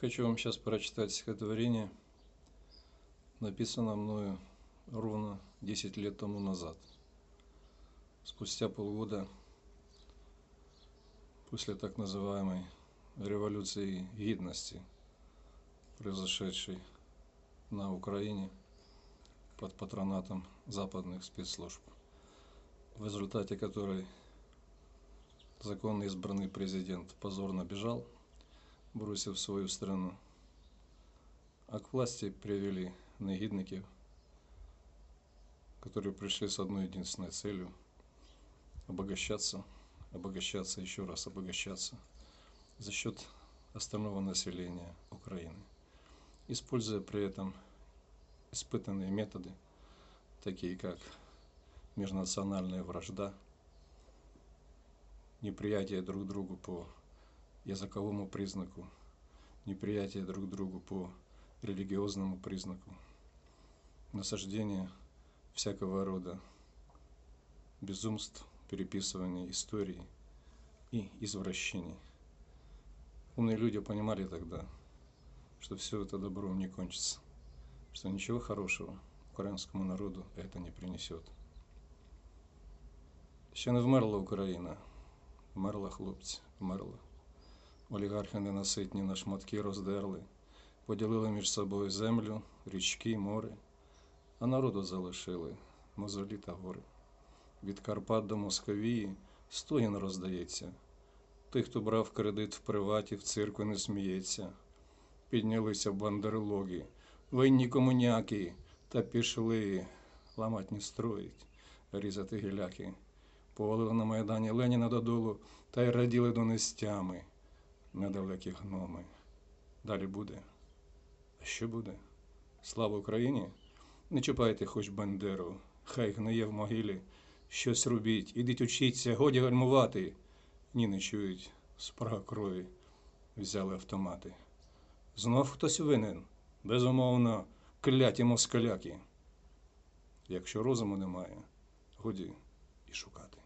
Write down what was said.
Хочу вам сейчас прочитать стихотворение, написанное мною ровно 10 лет тому назад. Спустя полгода после так называемой революции гидности, произошедшей на Украине под патронатом западных спецслужб, в результате которой законно избранный президент позорно бежал, бросив свою страну. А к власти привели негідників, которые пришли с одной единственной целью – обогащаться, обогащаться, еще раз обогащаться за счет остального населения Украины, используя при этом испытанные методы, такие как межнациональная вражда, неприятие друг другу по языковому признаку, неприятие друг другу по религиозному признаку, насаждение всякого рода безумств, переписывание истории и извращений. Умные люди понимали тогда, что все это добром не кончится, что ничего хорошего українському народу это не принесет. Ще не вмерла Україна, вмерла хлопці, вмерла. Олігархи ненаситні на шматки роздерли, поділили між собою землю, річки, море, а народу залишили мозолі та гори. Від Карпат до Московії стогін роздається. Тих, хто брав кредит в приваті, в цирку не сміється. Піднялися бандерлоги, винні комуняки, та пішли ламать строїть, різати гіляки. Повалили на Майдані Леніна додолу та й раділи донестями недалекі гноми. Далі буде. А що буде? Слава Україні! Не чіпайте хоч Бандеру, хай гниє в могилі. Щось робіть, ідіть учіться, годі гальмувати. Ні, не чують, спрага крові, взяли автомати. Знов хтось винен, безумовно, кляті москаляки. Якщо розуму немає, годі і шукати.